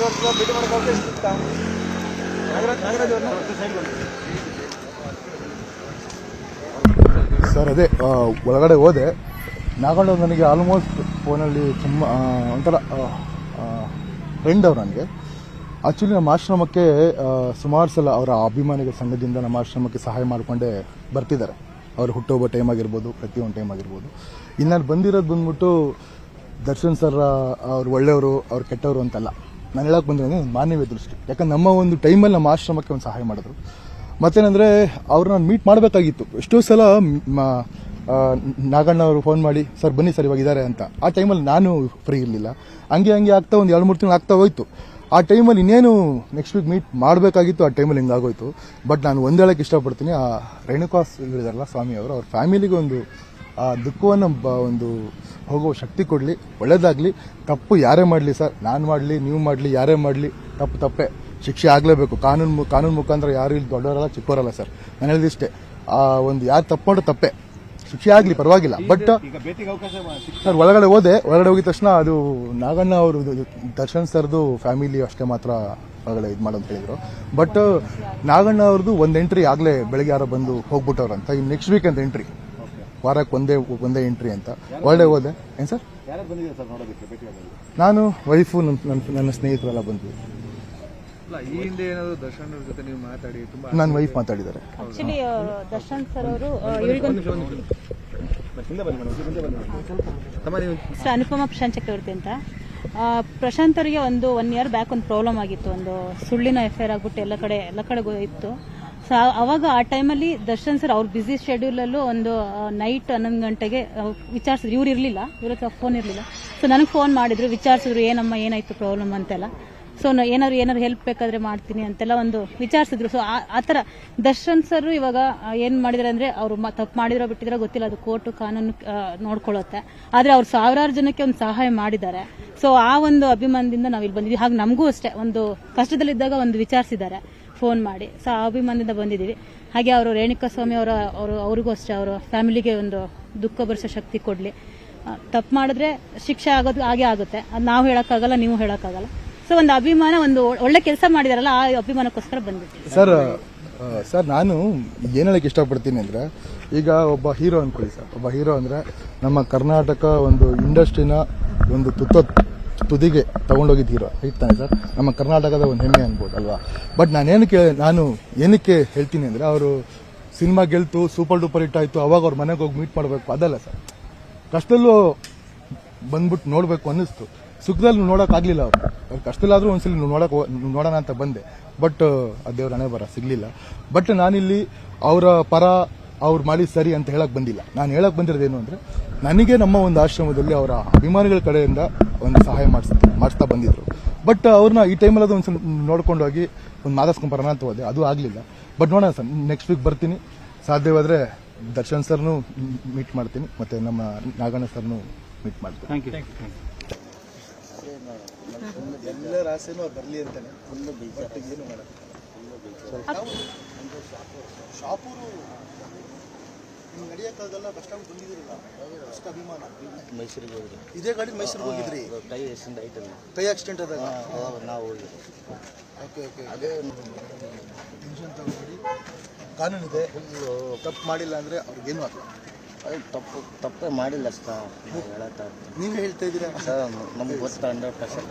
ಭೇಟಿ ಮಾಡೋಕೆ ಅವಕಾಶ ಸಿಗ್ತಾ ಸರ್, ಅದೇ ಒಳಗಡೆ ಹೋದೆ. ನಾಗಣ್ಣ ನನಗೆ ಆಲ್ಮೋಸ್ಟ್ ಫೋನಲ್ಲಿ ತುಂಬ ಒಂಥರ ಫ್ರೆಂಡ್ ಅವ್ರು ನನಗೆ. ಆ್ಯಕ್ಚುಲಿ ನಮ್ಮ ಆಶ್ರಮಕ್ಕೆ ಸುಮಾರು ಸಲ ಅವರ ಅಭಿಮಾನಿಗಳ ಸಂಘದಿಂದ ನಮ್ಮ ಆಶ್ರಮಕ್ಕೆ ಸಹಾಯ ಮಾಡಿಕೊಂಡೇ ಬರ್ತಿದ್ದಾರೆ. ಅವ್ರು ಹುಟ್ಟೋಗೋ ಟೈಮ್ ಆಗಿರ್ಬೋದು, ಪ್ರತಿಯೊಂದು ಟೈಮ್ ಆಗಿರ್ಬೋದು. ಇನ್ನು ನಾನು ಬಂದಿರೋದು ಬಂದ್ಬಿಟ್ಟು ದರ್ಶನ್ ಸರ್ ಅವ್ರು ಒಳ್ಳೆಯವರು, ಅವ್ರು ಕೆಟ್ಟವರು ಅಂತಲ್ಲ. ನಾನು ಹೇಳಕ್ಕೆ ಬಂದಿರೋದು ಒಂದು ಮಾನ್ಯವೇ ದೃಷ್ಟಿ. ಯಾಕಂದ್ರೆ ನಮ್ಮ ಒಂದು ಟೈಮಲ್ಲಿ ನಮ್ಮ ಆಶ್ರಮಕ್ಕೆ ಒಂದು ಸಹಾಯ ಮಾಡಿದ್ರು. ಮತ್ತೇನಂದ್ರೆ ನಾನು ಮೀಟ್ ಮಾಡಬೇಕಾಗಿತ್ತು. ಎಷ್ಟೋ ಸಲ ನಾಗಣ್ಣ ಅವರು ಫೋನ್ ಮಾಡಿ, ಸರ್, ಬನ್ನಿ ಸರ್, ಇವಾಗ ಇದ್ದಾರೆ ಅಂತ. ಆ ಟೈಮಲ್ಲಿ ನಾನು ಫ್ರೀ ಇರಲಿಲ್ಲ. ಹಂಗೆ ಹಂಗೆ ಆಗ್ತಾ ಒಂದು ಎರಡು, ಮೂರು ತಿಂಗಳು ಆಗ್ತಾ ಹೋಯ್ತು. ಆ ಟೈಮಲ್ಲಿ ಇನ್ನೇನು ನೆಕ್ಸ್ಟ್ ವೀಕ್ ಮೀಟ್ ಮಾಡಬೇಕಾಗಿತ್ತು, ಆ ಟೈಮಲ್ಲಿ ಹಿಂಗಾಗೋಯ್ತು ಬಟ್ ನಾನು ಒಂದೇಳಕ್ಕೆ ಇಷ್ಟಪಡ್ತೀನಿ, ಆ ರೇಣುಕಾಸ್ ಹೇಳಿದಾರಲ್ಲ ಸ್ವಾಮಿ ಅವರು, ಅವ್ರ ಫ್ಯಾಮಿಲಿಗೆ ಒಂದು ಆ ದುಃಖವನ್ನು ಬ- ಒಂದು ಹೋಗೋ ಶಕ್ತಿ ಕೊಡಲಿ ಒಳ್ಳೇದಾಗಲಿ. ತಪ್ಪು ಯಾರೇ ಮಾಡಲಿ ಸರ್ ನಾನು ಮಾಡಲಿ ನೀವು ಮಾಡಲಿ ಯಾರೇ ಮಾಡಲಿ ತಪ್ಪು ತಪ್ಪೇ. ಶಿಕ್ಷೆ ಆಗಲೇಬೇಕು. ಕಾನೂನು ಮು- ಕಾನೂನು ಮುಖಾಂತರ ಯಾರು ಇಲ್ಲಿ ದೊಡ್ಡವರಲ್ಲ ಚಿಕ್ಕವರಲ್ಲ ಸರ್. ನಾನು ಹೇಳಿದಿಷ್ಟೇ ಆ ಒಂದು ಯಾರು ತಪ್ಪು ತಪ್ಪೆ. ಶಿಕ್ಷೆ ಆಗಲಿ ಪರವಾಗಿಲ್ಲ. ಬಟ್ ಈಗ ಭೇಟಿಗೆ ಅವಕಾಶ ಸರ್ ಒಳಗಡೆ ಹೋದೆ. ಒಳಗಡೆ ಹೋಗಿದ ತಕ್ಷಣ ಅದು ನಾಗಣ್ಣ ಅವರು ದರ್ಶನ್ ಸರ್ದು ಫ್ಯಾಮಿಲಿ ಅಷ್ಟೇ ಮಾತ್ರ ಒಳಗಡೆ ಇದು ಮಾಡೋದು ಹೇಳಿದರು. ಬಟ್ ನಾಗಣ್ಣ ಅವ್ರದ್ದು ಒಂದು ಎಂಟ್ರಿ ಆಗಲೇ ಬೆಳಗ್ಗೆ ಯಾರೋ ಬಂದು ಹೋಗ್ಬಿಟ್ಟವ್ರಂತ. ಇನ್ನು ನೆಕ್ಸ್ಟ್ ವೀಕ್ ಅಂತ ಎಂಟ್ರಿ. ವಾರಕ್ಕೆ ಒಂದೇ ಒಂದೇ ಎಂಟ್ರಿ ಅಂತ. ಒಳ್ಳೆ ಹೋದೆ. ಏನು ಸರ್? ಸರ್ ನಾನು ವೈಫು ನನ್ನ ನನ್ನ- ನನ್ನ ಸ್ನೇಹಿತರೆಲ್ಲ ಬಂದ್ವಿ. ಈ ಹಿಂದೆ ಏನಾದ್ರು ದರ್ಶನ್ ಅವ್ರ ಜೊತೆ ನೀವು ಮಾತಾಡಿ ತುಂಬಾ ನನ್ನ ವೈಫ್ ಮಾತಾಡಿದ್ದಾರೆ. ಆಕ್ಚುಲಿ ದರ್ಶನ್ ಸರ್ ಅವರು ಹೆಸರು ಅನುಪಮ ಪ್ರಶಾಂತ್ ಚಕ್ರವರ್ತಿ ಅಂತ. ಪ್ರಶಾಂತ್ ಅವರಿಗೆ ಒಂದು ಒನ್ ಇಯರ್ ಬ್ಯಾಕ್ ಒಂದು ಪ್ರಾಬ್ಲಮ್ ಆಗಿತ್ತು. ಒಂದು ಸುಳ್ಳಿನ ಎಫ್ ಐ ಆರ್ ಆಗ್ಬಿಟ್ಟು ಎಲ್ಲ ಕಡೆ ಎಲ್ಲ ಕಡೆ ಇತ್ತು ಸೊ, ಅವಾಗ ಆ ಟೈಮಲ್ಲಿ ದರ್ಶನ್ ಸರ್ ಅವ್ರ ಬ್ಯುಸಿ ಶೆಡ್ಯೂಲಲ್ಲೂ ಒಂದು ನೈಟ್ ಹನ್ನೊಂದು ಗಂಟೆಗೆ ವಿಚಾರಿಸಿದ್ರು. ಇವ್ರು ಇರಲಿಲ್ಲ. ಇವ್ರ ಹತ್ರ ಫೋನ್ ಇರಲಿಲ್ಲ. ಸೊ ನನಗೆ ಫೋನ್ ಮಾಡಿದ್ರು. ವಿಚಾರಿಸಿದ್ರು, ಏನಮ್ಮ, ಏನಾಯ್ತು ಪ್ರಾಬ್ಲಮ್ ಅಂತೆಲ್ಲ. ಸೊ ಏನಾದ್ರು ಏನಾದ್ರು ಹೆಲ್ಪ್ ಬೇಕಾದ್ರೆ ಮಾಡ್ತೀನಿ ಅಂತೆಲ್ಲ ಒಂದು ವಿಚಾರಿಸಿದ್ರು. ಸೊ ಆ ಥರ ದರ್ಶನ್ ಸರ್ ಇವಾಗ ಏನು ಏನ್ ಅಂದರೆ ಅವರು ತಪ್ಪು ಮಾಡಿದ್ರೋ ಬಿಟ್ಟಿದ್ರೆ ಗೊತ್ತಿಲ್ಲ. ಅದು ಕೋರ್ಟು ಕಾನೂನು ನೋಡ್ಕೊಳ್ಳುತ್ತೆ. ಆದ್ರೆ ಅವ್ರು ಸಾವಿರಾರು ಜನಕ್ಕೆ ಒಂದು ಸಹಾಯ ಮಾಡಿದ್ದಾರೆ. ಸೊ ಆ ಒಂದು ಅಭಿಮಾನದಿಂದ ನಾವು ಇಲ್ಲಿ ಬಂದಿದ್ದೀವಿ. ಹಾಗೆ ನಮಗೂ ಅಷ್ಟೇ. ಒಂದು ಕಷ್ಟದಲ್ಲಿದ್ದಾಗ ಒಂದು ವಿಚಾರಿಸಿದ್ದಾರೆ. ಫೋನ್ ಮಾಡಿ. ಸೊ, ಅಭಿಮಾನದಿಂದ ಬಂದಿದ್ದೀವಿ. ಹಾಗೆ ಅವರು ರೇಣುಕಾ ಸ್ವಾಮಿ ಅವರ, ಅವರು, ಅವ್ರಿಗೂ ಅಷ್ಟೇ ಅವರ ಫ್ಯಾಮಿಲಿಗೆ ಒಂದು ದುಃಖ ಭರಿಸೋ ಶಕ್ತಿ ಕೊಡಲಿ. ತಪ್ಪು ಮಾಡಿದ್ರೆ ಶಿಕ್ಷೆ ಆಗೋದು, ಹಾಗೆ ಆಗುತ್ತೆ. ಅದು ನಾವು ಹೇಳೋಕ್ಕಾಗಲ್ಲ, ನೀವು ಹೇಳೋಕ್ಕಾಗಲ್ಲ. ಸೊ ಒಂದು ಅಭಿಮಾನ, ಒಂದು ಒಳ್ಳೆ ಕೆಲಸ ಮಾಡಿದಾರಲ್ಲ, ಆ ಅಭಿಮಾನಕ್ಕೋಸ್ಕರ ಬಂದಿದ್ದೀವಿ ಸರ್ ಸರ್, ನಾನು ಏನು ಹೇಳಕ್ಕೆ ಇಷ್ಟಪಡ್ತೀನಿ ಅಂದರೆ, ಈಗ ಒಬ್ಬ ಹೀರೋ ಅನ್ಕೊಳ್ಳಿ ಸರ್. ಒಬ್ಬ ಹೀರೋ ಅಂದರೆ ನಮ್ಮ ಕರ್ನಾಟಕ ಒಂದು ಇಂಡಸ್ಟ್ರಿನ ಒಂದು ತುತ್ತ ತುದಿಗೆ ತಗೊಂಡೋಗಿದ್ದ ಹೀರೋ ತಾನೆ ಸರ್? ನಮ್ಮ ಕರ್ನಾಟಕದ ಒಂದು ಹೆಮ್ಮೆ ಅನ್ಬೋದು, ಅಲ್ವಾ? ಬಟ್ ನಾನು ಏನಕ್ಕೆ ನಾನು ಏನಕ್ಕೆ ಹೇಳ್ತೀನಿ ಅಂದರೆ ಅವರು ಸಿನಿಮಾ ಗೆಲ್ತು ಸೂಪರ್ ಡೂಪರ್ ಹಿಟ್ ಆಯಿತು, ಅವಾಗ ಅವ್ರ ಮನೆಗೆ ಹೋಗಿ ಮೀಟ್ ಮಾಡಬೇಕು, ಅದಲ್ಲ ಸರ್. ಕಷ್ಟದಲ್ಲೂ ಬಂದ್ಬಿಟ್ಟು ನೋಡಬೇಕು ಅನ್ನಿಸ್ತು. ಸುಖದಲ್ಲಿ ನೋಡೋಕ್ಕಾಗಲಿಲ್ಲ ಅವರು. ಅವ್ರು ಕಷ್ಟದಲ್ಲಾದರೂ ಒಂದ್ಸಲಿ ನೋಡೋಕೆ ನೋಡೋಣ ಅಂತ ಬಂದೆ. ಬಟ್ ಆ ದೇವ್ರ ಹಣೆ ಬರ ಸಿಗಲಿಲ್ಲ. ಬಟ್ ನಾನಿಲ್ಲಿ ಅವರ ಪರ ಅವ್ರು ಮಾಡಿ ಸರಿ ಅಂತ ಹೇಳಕ್ ಬಂದಿಲ್ಲ. ನಾನು ಹೇಳಕ್ ಬಂದಿರೋದೇನು ಅಂದರೆ ನನಗೆ ನಮ್ಮ ಒಂದು ಆಶ್ರಮದಲ್ಲಿ ಅವರ ಅಭಿಮಾನಿಗಳ ಕಡೆಯಿಂದ ಒಂದು ಸಹಾಯ ಮಾಡಿಸ್ ಮಾಡಿಸ್ತಾ ಬಂದಿದ್ರು. ಬಟ್ ಅವ್ರನ್ನ ಈ ಟೈಮಲ್ಲಿ ಅದು ಒಂದು ನೋಡ್ಕೊಂಡು ಹೋಗಿ ಒಂದು ಮಾತಾಡ್ಸ್ಕೊಂಬರೋಣ ಅಂತ ಹೋದೆ. ಅದು ಆಗಲಿಲ್ಲ. ಬಟ್ ನೋಡೋಣ ಸರ್ ನೆಕ್ಸ್ಟ್ ವೀಕ್ ಬರ್ತೀನಿ. ಸಾಧ್ಯವಾದರೆ ದರ್ಶನ್ ಸರ್ನು ಮೀಟ್ ಮಾಡ್ತೀನಿ. ಮತ್ತು ನಮ್ಮ ನಾಗಣ್ಣ ಸರ್ನು ಮೀಟ್ ಮಾಡ್ತೀನಿ. ಥ್ಯಾಂಕ್ ಯು ಎಲ್ಲರ ಆಸೆನೂ ಬರಲಿ ಅಂತಾನೆ. ಏನು ಮಾಡಲ್ಲ. ಶಾಪೂರು ನೀವು ನಡೆಯೋಕ್ಕಾಗಲ್ಲ ಬಸ್ ಸ್ಟ್ಯಾಂಡ್ ಬಂದಿದ್ದೀರಲ್ಲ ಅಷ್ಟು ಅಭಿಮಾನ. ಮೈಸೂರಿಗೆ ಹೋಗಿದ್ರಿ ಇದೇ ಗಾಡಿ ಮೈಸೂರಿಗೆ ಹೋಗಿದ್ರಿ? ಕೈ ಆಕ್ಸಿಡೆಂಟ್ ಐತಲ್ಲ ಕೈ ಆಕ್ಸಿಡೆಂಟ್ ಆದಾಗ? ನಾವು ಓಕೆ ಓಕೆ ಅದೇ ಟೆನ್ಷನ್ ತಗೋಬೇಡಿ ಕಾನೂನಿದೆ. ತಪ್ಪು ಮಾಡಿಲ್ಲ ಅಂದರೆ ಅವ್ರಿಗೇನು ಆಗಲ್ಲ ತಪ್ಪು ತಪ್ಪೇ ಮಾಡಿಲ್ಲ ಅಷ್ಟ ನಾವು. ಹೇಳತ್ತ ನೀವು ಹೇಳ್ತಾ ಇದ್ದೀರಾ? ಸರ್ ನಮ್ಗೆ ಗೊತ್ತು ಹಂಡ್ರೆಡ್ ಪರ್ಸೆಂಟ್